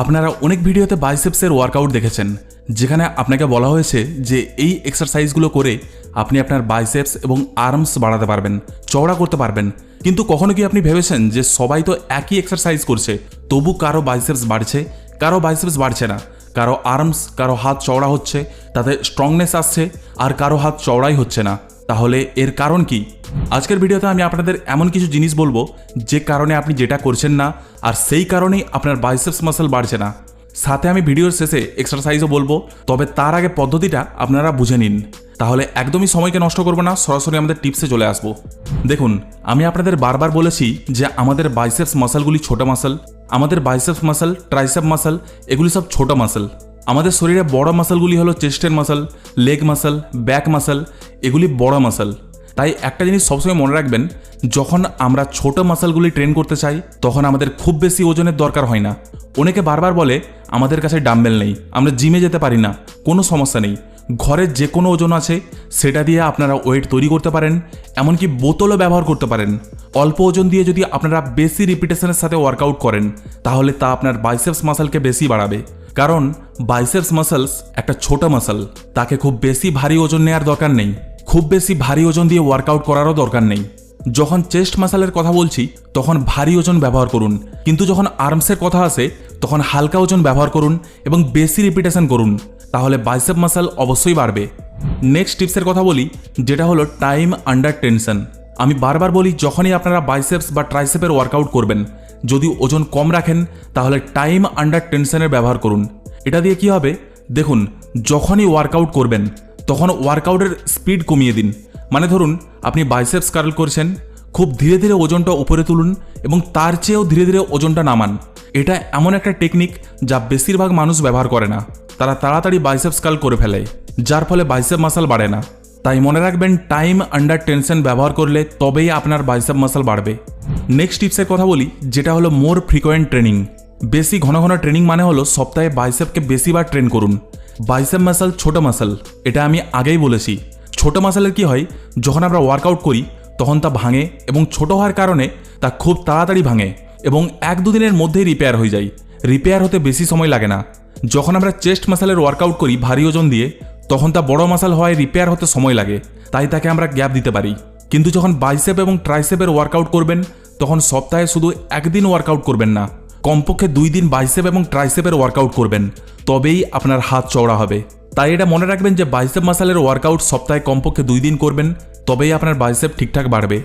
আপনারা অনেক ভিডিওতে বাইসেপসের ওয়ার্কআউট দেখেছেন, যেখানে আপনাকে বলা হয়েছে যে এই এক্সারসাইজগুলো করে আপনি আপনার বাইসেপস এবং আর্মস বাড়াতে পারবেন, চওড়া করতে পারবেন। কিন্তু কখনো কি আপনি ভেবেছেন যে সবাই তো একই এক্সারসাইজ করছে, তবু কারও বাইসেপস বাড়ছে, কারও বাইসেপস বাড়ছে না? কারও আর্মস কারও হাত চওড়া হচ্ছে, তাতে স্ট্রংনেস আসছে, আর কারও হাত চওড়াই হচ্ছে না। তাহলে এর কারণ কি? আজকের ভিডিওতে আমি আপনাদের এমন কিছু জিনিস বলব যে কারণে আপনি যেটা করছেন না, আর সেই কারণেই আপনার বাইসেপস মাসল বাড়ছে না। সাথে আমি ভিডিওর শেষে এক্সারসাইজও বলব, তবে তার আগে পদ্ধতিটা আপনারা বুঝে নিন। তাহলে একদমই সময়কে নষ্ট করব না, সরাসরি আমাদের টিপসে চলে আসব। দেখুন, আমি আপনাদের বারবার বলেছি যে আমাদের বাইসেপস মাসলগুলি ছোট মাসল আমাদের বাইসেপস মাসল ট্রাইসেপ মাসল এগুলি সব ছোট মাসল আমাদের শরীরে বড় মাসলগুলি হলো চেস্টের muscle leg muscle back muscle এগুলি বড় মাসল তাই একটা জিনিস সবসময় মনে রাখবেন, যখন আমরা ছোট মাসলগুলি ট্রেন করতে চাই, তখন আমাদের খুব বেশি ওজনের দরকার হয় না। অনেকে বারবার বলে, আমাদের কাছে ডাম্বেল নেই, আমরা জিমে যেতে পারি না, কোনো সমস্যা নেই। ঘরের যে কোনো ওজন আছে, সেটা দিয়ে আপনারা ওয়েট তৈরি করতে পারেন, এমনকি বোতলও ব্যবহার করতে পারেন। অল্প ওজন দিয়ে যদি আপনারা বেশি রিপিটেশনের সাথে ওয়ার্কআউট করেন, তাহলে তা আপনার বাইসেপস মাসলকে বেশি বাড়াবে। কারণ বাইসেপস মাসলস একটা ছোট মাসল তাকে খুব বেশি ভারী ওজন নেওয়ার দরকার নেই। খুব বেশি ভারী ওজন দিয়ে ওয়ার্কআউট করারও দরকার নেই। যখন চেস্ট মাসালের কথা বলছি, তখন ভারী ওজন ব্যবহার করুন। কিন্তু যখন আর্মসের কথা আসে, তখন হালকা ওজন ব্যবহার করুন এবং বেশি রিপিটেশন করুন। তাহলে বাইসেপ মাসাল অবশ্যই বাড়বে। নেক্সট টিপসের কথা বলি, যেটা হলো টাইম আন্ডার টেনশন আমি বারবার বলি, যখনই আপনারা বাইসেপস বা ট্রাইসেপের ওয়ার্কআউট করবেন, যদি ওজন কম রাখেন, তাহলে টাইম আন্ডার টেনশনের ব্যবহার করুন। এটা দিয়ে কি হবে? দেখুন, যখনই ওয়ার্কআউট করবেন তখন ওয়ার্কআউটের স্পিড কমিয়ে দিন। মানে ধরুন, আপনি বাইসেপস কার্ল করছেন, খুব ধীরে ধীরে ওজনটা উপরে তুলুন এবং তার চেয়েও ধীরে ধীরে ওজনটা নামান। এটা এমন একটা টেকনিক যা বেশিরভাগ মানুষ ব্যবহার করে না। তারা তাড়াতাড়ি বাইসেপস কার্ল করে ফেলে, যার ফলে বাইসেপ মাসাল বাড়ে না। তাই মনে রাখবেন টাইম আন্ডার টেনশন ব্যবহার করলে তবেই আপনার বাইসেপ মাসাল বাড়বে। নেক্সট টিপসের কথা বলি, যেটা হলো মোর ফ্রিকোয়েন্ট ট্রেনিং বেশি ঘন ঘন ট্রেনিং মানে হলো সপ্তাহে বাইসেপকে বেশিবার ট্রেন করুন। বাইসেপ মাসাল, ছোট মাসাল, এটা আমি আগেই বলেছি। ছোট মাসালের কি হয়, যখন আমরা ওয়ার্কআউট করি, তখন তা ভাঙে এবং ছোট হওয়ার কারণে তা খুব তাড়াতাড়ি ভাঙে এবং এক দুদিনের মধ্যেই রিপেয়ার হয়ে যায়। রিপেয়ার হতে বেশি সময় লাগে না। যখন আমরা চেস্ট মাসালের ওয়ার্কআউট করি ভারী ওজন দিয়ে, তখন তা বড় মাসাল হওয়ায় রিপেয়ার হতে সময় লাগে, তাই তাকে আমরা গ্যাপ দিতে পারি। কিন্তু যখন বাইসেপ এবং ট্রাইসেপের ওয়ার্কআউট করবেন, তখন সপ্তাহে শুধু একদিন ওয়ার্কআউট করবেন না। কমপক্ষে দুই দিন বাইসেপ এবং ট্রাইসেপের ওয়ার্কআউট করবেন। তবেই আপনার হাত চওড়া হবে। তাই এটা মনে রাখবেন যে বাইসেপ মাসালের ওয়ার্কআউট সপ্তাহে কমপক্ষে দুই দিন করবেন, তবেই আপনার বাইসেপ ঠিকঠাক বাড়বে।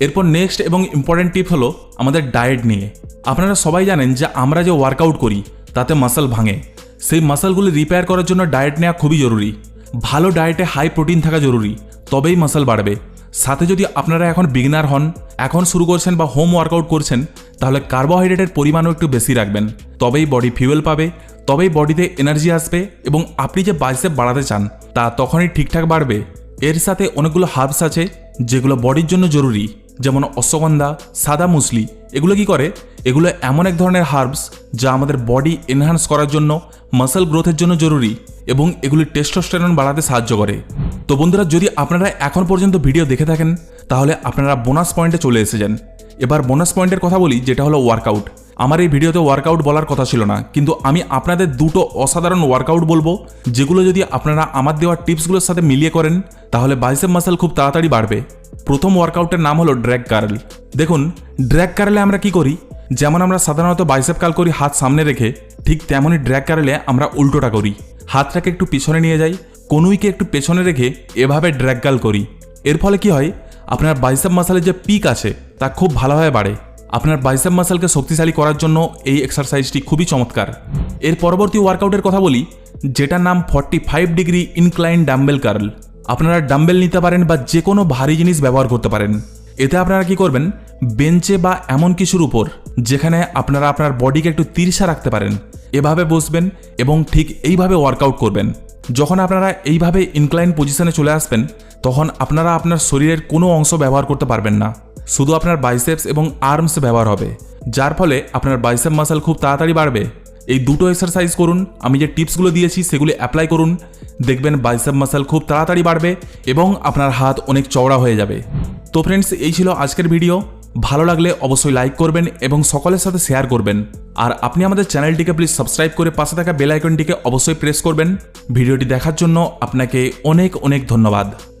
এরপর নেক্সট এবং ইম্পর্ট্যান্ট টিপ হলো আমাদের ডায়েট নিয়ে। আপনারা সবাই জানেন যে আমরা যে ওয়ার্কআউট করি, তাতে মাসল ভাঙে। সেই মাসলগুলি রিপেয়ার করার জন্য ডায়েট নেওয়া খুবই জরুরি। ভালো ডায়েটে হাই প্রোটিন থাকা জরুরি, তবেই মাসল বাড়বে। সাথে যদি আপনারা এখন বিগনার হন, এখন শুরু করছেন বা হোম ওয়ার্কআউট করছেন, তাহলে কার্বোহাইড্রেটের পরিমাণও একটু বেশি রাখবেন। তবেই বডি ফিউয়েল পাবে, তবেই বডিতে এনার্জি আসবে এবং আপনি যে বাইসেপ বাড়াতে চান, তা তখনই ঠিকঠাক বাড়বে। এর সাথে অনেকগুলো হার্বস আছে, যেগুলো বডির জন্য জরুরি, যেমন অশ্বগন্ধা, সাদা মুসলি, এগুলো কি করে? এগুলো এমন এক ধরনের হার্বস যা আমাদের বডি এনহান্স করার জন্য, মাসেল গ্রোথের জন্য জরুরি এবং এগুলি টেস্টোস্টেরন বাড়াতে সাহায্য করে। তো বন্ধুরা, যদি আপনারা এখন পর্যন্ত ভিডিও দেখে থাকেন, তাহলে আপনারা বোনাস পয়েন্টে চলে এসেছেন। এবার বোনাস পয়েন্টের কথা বলি, যেটা হলো ওয়ার্কআউট। আমার এই ভিডিওতে ওয়ার্কআউট বলার কথা ছিল না, কিন্তু আমি আপনাদের দুটো অসাধারণ ওয়ার্কআউট বলব, যেগুলো যদি আপনারা আমার দেওয়া টিপসগুলোর সাথে মিলিয়ে করেন, তাহলে বাইসেপ মাসেল খুব তাড়াতাড়ি বাড়বে। প্রথম ওয়ার্কআউটের নাম হলো ড্র্যাগ কার্ল দেখুন ড্র্যাগ কার্লে আমরা কি করি? যেমন আমরা সাধারণত বাইসেপ কাল করি হাত সামনে রেখে, ঠিক তেমনই ড্র্যাগ কার্লে আমরা উল্টোটা করি। হাতটাকে একটু পিছনে নিয়ে যাই, কনুইকে একটু পেছনে রেখে এভাবে ড্র্যাগ কাল করি। এর ফলে কি হয়, আপনার বাইসেপ মাসালের যে পিক আছে, তা খুব ভালোভাবে বাড়ে। আপনার বাইসেপ মাসালকে শক্তিশালী করার জন্য এই এক্সারসাইজটি খুবই চমৎকার। এর পরবর্তী ওয়ার্কআউটের কথা বলি, যেটার নাম forty five degree incline dumbbell curl আপনারা ডাম্বেল নিতে পারেন বা যে কোনো ভারী জিনিস ব্যবহার করতে পারেন। এতে আপনারা কি করবেন বেঞ্চে বা এমন কিছুর উপর যেখানে আপনারা আপনার বডিকে একটু তিরসা রাখতে পারেন, এভাবে বসবেন এবং ঠিক এইভাবে ওয়ার্কআউট করবেন। যখন আপনারা এইভাবে ইনক্লাইন পজিশনে চলে আসবেন, তখন আপনারা আপনার শরীরের কোনো অংশ ব্যবহার করতে পারবেন না। শুধু আপনার বাইসেপস এবং আর্মস ব্যবহার হবে। যার ফলে আপনার বাইসেপ মাসাল খুব তাড়াতাড়ি বাড়বে। এই দুটো এক্সারসাইজ করুন, আমি যে টিপসগুলো দিয়েছি সেগুলি অ্যাপ্লাই করুন। দেখবেন বাইসেপ মাসাল খুব তাড়াতাড়ি বাড়বে এবং আপনার হাত অনেক চওড়া হয়ে যাবে। তো ফ্রেন্ডস এই ছিল আজকের ভিডিও ভালো লাগলে অবশ্যই লাইক করবেন এবং সকলের সাথে শেয়ার করবেন। আর আপনি আমাদের চ্যানেলটিকে প্লিজ সাবস্ক্রাইব করে পাশে থাকা বেল আইকনটিকে অবশ্যই প্রেস করবেন। ভিডিওটি দেখার জন্য আপনাকে অনেক অনেক ধন্যবাদ।